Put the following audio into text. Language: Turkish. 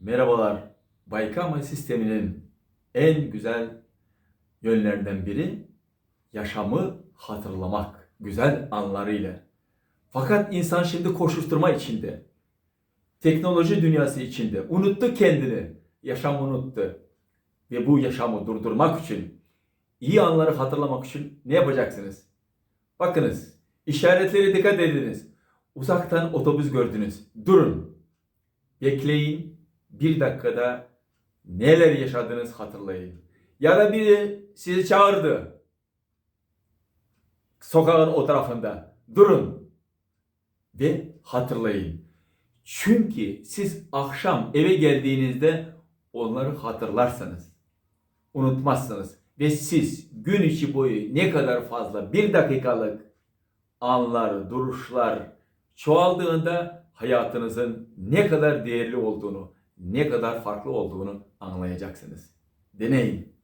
Merhabalar. Baykama sisteminin en güzel yönlerinden biri yaşamı hatırlamak güzel anlarıyla. Fakat insan şimdi koşuşturma içinde. Teknoloji dünyası içinde. Unuttu kendini. Yaşamı unuttu. Ve bu yaşamı durdurmak için, iyi anları hatırlamak için ne yapacaksınız? Bakınız, işaretlere dikkat ediniz. Uzaktan otobüs gördünüz. Durun. Bekleyin. Bir dakikada neler yaşadınız hatırlayın. Ya da biri sizi çağırdı. Sokağın o tarafında. Durun. Ve hatırlayın. Çünkü siz akşam eve geldiğinizde onları hatırlarsınız. Unutmazsınız. Ve siz gün içi boyu ne kadar fazla bir dakikalık anlar, duruşlar çoğaldığında hayatınızın ne kadar değerli olduğunu, ne kadar farklı olduğunu anlayacaksınız. Deneyin.